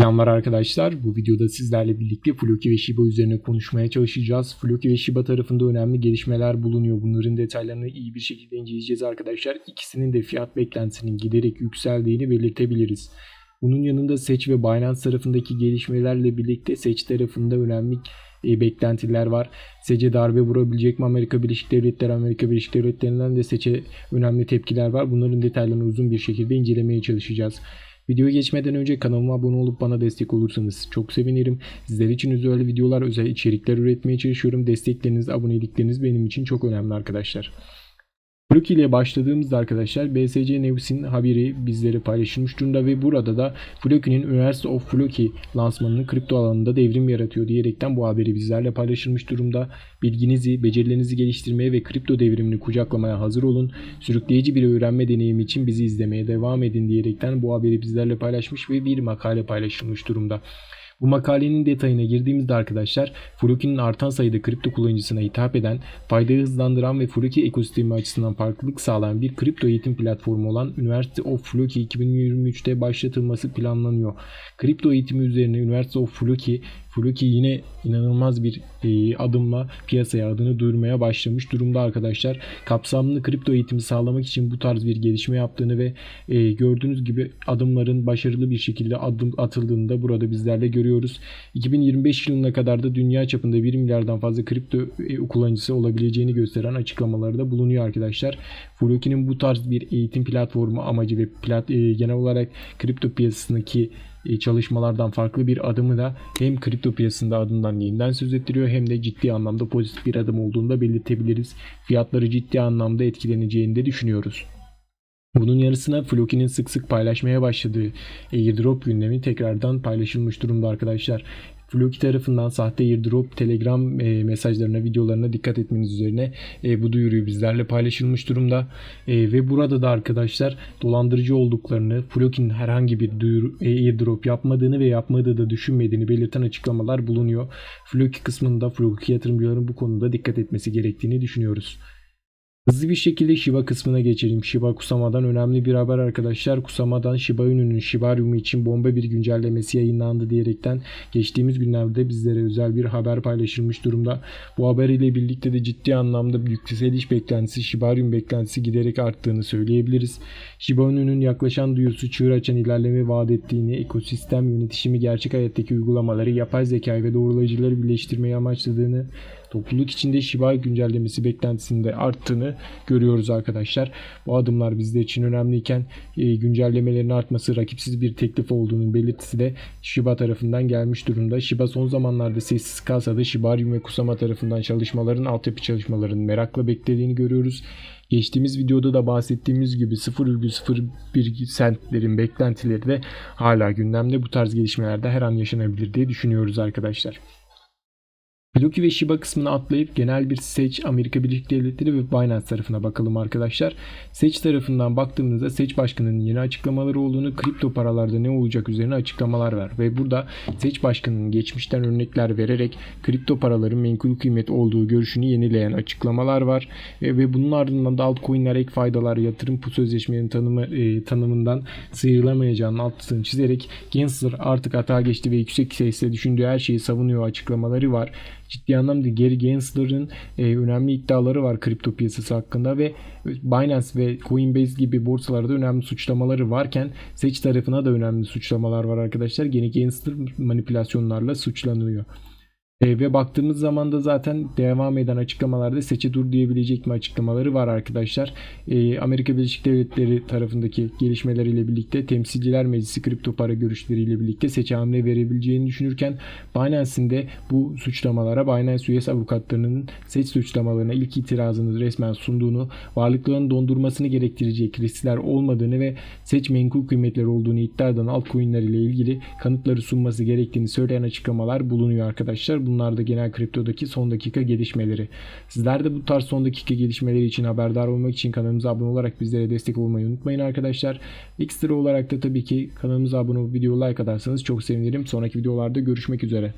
Selamlar arkadaşlar. Bu videoda sizlerle birlikte Floki ve Shiba üzerine konuşmaya çalışacağız. Floki ve Shiba tarafında önemli gelişmeler bulunuyor. Bunların detaylarını iyi bir şekilde inceleyeceğiz arkadaşlar. İkisinin de fiyat beklentisinin giderek yükseldiğini belirtebiliriz. Bunun yanında Seç ve Binance tarafındaki gelişmelerle birlikte Seç tarafında önemli e, beklentiler var. Seç'e darbe vurabilecek mi Amerika Birleşik Devletleri? Amerika Birleşik Devletleri'nden de Seç'e önemli tepkiler var. Bunların detaylarını uzun bir şekilde incelemeye çalışacağız. Videoya geçmeden önce kanalıma abone olup bana destek olursanız çok sevinirim. Sizler için özel videolar, özel içerikler üretmeye çalışıyorum. Destekleriniz, abonelikleriniz benim için çok önemli arkadaşlar. Floki ile başladığımızda arkadaşlar BSC News'in haberi bizlere paylaşılmış durumda ve burada da Floki'nin University of Floki lansmanının kripto alanında devrim yaratıyor diyerekten bu haberi bizlerle paylaşılmış durumda. Bilginizi, becerilerinizi geliştirmeye ve kripto devrimini kucaklamaya hazır olun. Sürükleyici bir öğrenme deneyimi için bizi izlemeye devam edin diyerekten bu haberi bizlerle paylaşmış ve bir makale paylaşılmış durumda. Bu makalenin detayına girdiğimizde arkadaşlar Floki'nin artan sayıda kripto kullanıcısına hitap eden, faydayı hızlandıran ve Floki ekosistemi açısından farklılık sağlayan bir kripto eğitim platformu olan University of Floki 2023'te başlatılması planlanıyor. Kripto eğitimi üzerine University of Floki Floki yine inanılmaz bir e, adımla piyasaya adını duyurmaya başlamış durumda arkadaşlar. Kapsamlı kripto eğitimi sağlamak için bu tarz bir gelişme yaptığını ve e, gördüğünüz gibi adımların başarılı bir şekilde adım atıldığını da burada bizlerle görüyoruz. 2025 yılına kadar da dünya çapında 1 milyardan fazla kripto e, kullanıcısı olabileceğini gösteren açıklamaları da bulunuyor arkadaşlar. Floki'nin bu tarz bir eğitim platformu amacı ve plat, e, genel olarak kripto piyasasındaki çalışmalardan farklı bir adımı da hem kripto piyasasında adından yeniden söz ettiriyor hem de ciddi anlamda pozitif bir adım olduğunu da belirtebiliriz. Fiyatları ciddi anlamda etkileneceğini de düşünüyoruz. Bunun yarısına Floki'nin sık sık paylaşmaya başladığı airdrop gündemi tekrardan paylaşılmış durumda arkadaşlar. Floki tarafından sahte airdrop, telegram e, mesajlarına, videolarına dikkat etmeniz üzerine e, bu duyuruyu bizlerle paylaşılmış durumda. E, ve burada da arkadaşlar dolandırıcı olduklarını, Floki'nin herhangi bir duyuru, e, airdrop yapmadığını ve yapmadığı da düşünmediğini belirten açıklamalar bulunuyor. Floki kısmında Floki yatırımcıların bu konuda dikkat etmesi gerektiğini düşünüyoruz. Hızlı bir şekilde Shiba kısmına geçelim. Shiba Kusama'dan önemli bir haber arkadaşlar. Kusama'dan Shiba Inu'nun Shibarium'u için bomba bir güncellemesi yayınlandı diyerekten geçtiğimiz günlerde bizlere özel bir haber paylaşılmış durumda. Bu haber ile birlikte de ciddi anlamda yükseliş beklentisi, Shibarium beklentisi giderek arttığını söyleyebiliriz. Shiba Inu'nun yaklaşan duyusu çığır açan ilerleme vaat ettiğini, ekosistem yönetişimi gerçek hayattaki uygulamaları, yapay zeka ve doğrulayıcıları birleştirmeyi amaçladığını topluluk içinde Shiba güncellemesi beklentisinde arttığını görüyoruz arkadaşlar. Bu adımlar bizler için önemliyken e, güncellemelerin artması rakipsiz bir teklif olduğunun belirtisi de Shiba tarafından gelmiş durumda. Shiba son zamanlarda sessiz kalsa da Shibarium ve Kusama tarafından çalışmaların altyapı çalışmalarının merakla beklediğini görüyoruz. Geçtiğimiz videoda da bahsettiğimiz gibi 0,01 sentlerin beklentileri de hala gündemde. Bu tarz gelişmelerde her an yaşanabilir diye düşünüyoruz arkadaşlar. Floki ve Shiba kısmını atlayıp genel bir Seç Amerika Birleşik Devletleri ve Binance tarafına bakalım arkadaşlar. Seç tarafından baktığımızda Seç Başkanı'nın yeni açıklamaları olduğunu, kripto paralarda ne olacak üzerine açıklamalar var. Ve burada Seç Başkanı'nın geçmişten örnekler vererek kripto paraların menkul kıymet olduğu görüşünü yenileyen açıklamalar var. Ve bunun ardından da altcoin'ler ek faydalar, yatırım bu sözleşmenin tanımı, e, tanımından sıyrılamayacağının altını çizerek Gensler artık hata geçti ve yüksek sesle düşündüğü her şeyi savunuyor açıklamaları var ciddi anlamda Gary Gensler'ın e, önemli iddiaları var kripto piyasası hakkında ve Binance ve Coinbase gibi borsalarda önemli suçlamaları varken Seç tarafına da önemli suçlamalar var arkadaşlar. Gene Gensler manipülasyonlarla suçlanıyor. E, ve baktığımız zaman da zaten devam eden açıklamalarda seçe dur diyebilecek mi açıklamaları var arkadaşlar. E, Amerika Birleşik Devletleri tarafındaki gelişmeleriyle birlikte Temsilciler Meclisi kripto para görüşleriyle birlikte seçe hamle verebileceğini düşünürken Binance'in de bu suçlamalara Binance US avukatlarının seç suçlamalarına ilk itirazını resmen sunduğunu, varlıklarının dondurmasını gerektirecek riskler olmadığını ve seç menkul kıymetler olduğunu iddia eden altcoin'ler ile ilgili kanıtları sunması gerektiğini söyleyen açıklamalar bulunuyor arkadaşlar. Bunlar da genel kriptodaki son dakika gelişmeleri. Sizler de bu tarz son dakika gelişmeleri için haberdar olmak için kanalımıza abone olarak bizlere destek olmayı unutmayın arkadaşlar. Ekstra olarak da tabii ki kanalımıza abone olup video like atarsanız çok sevinirim. Sonraki videolarda görüşmek üzere.